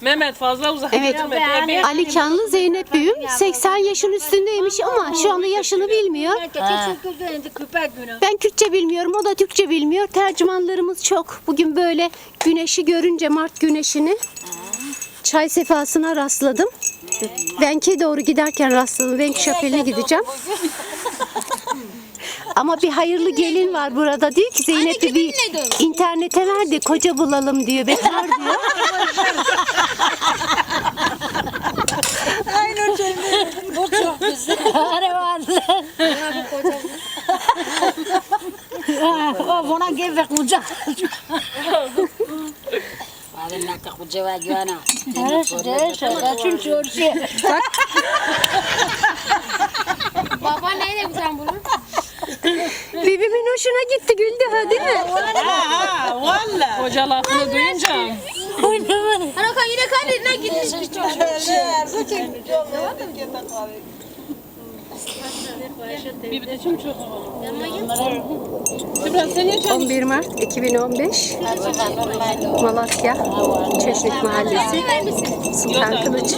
Mehmet fazla uzak Evet. Ali Kanlı Zeynep büyüm 80 yaşın üstündeymiş ama şu anda yaşını bilmiyor. Ben Kürtçe bilmiyorum, o da Türkçe bilmiyor. Tercümanlarımız çok. Bugün böyle güneşi görünce Mart güneşini çay sefasına rastladım. Venk'e doğru giderken rastladım. Venk şapeline gideceğim. Ama bir hayırlı gelin var burada diyor ki Zeynep'i bir internete ver de koca bulalım diyor. Bekar diyor. Buna gel ve kucak. Hadi nakka kucağa güvena. Kaçın çorşu. Baba hoşuna gitti güldü ha değil mi? Ha valla. Hoca lafını duyunca. Ana kan yine kan eline gitmiş. Bir de çok çok. Niye 11 Mart 2015 Malatya Çeşnik Mahallesi Sultan Kılıç.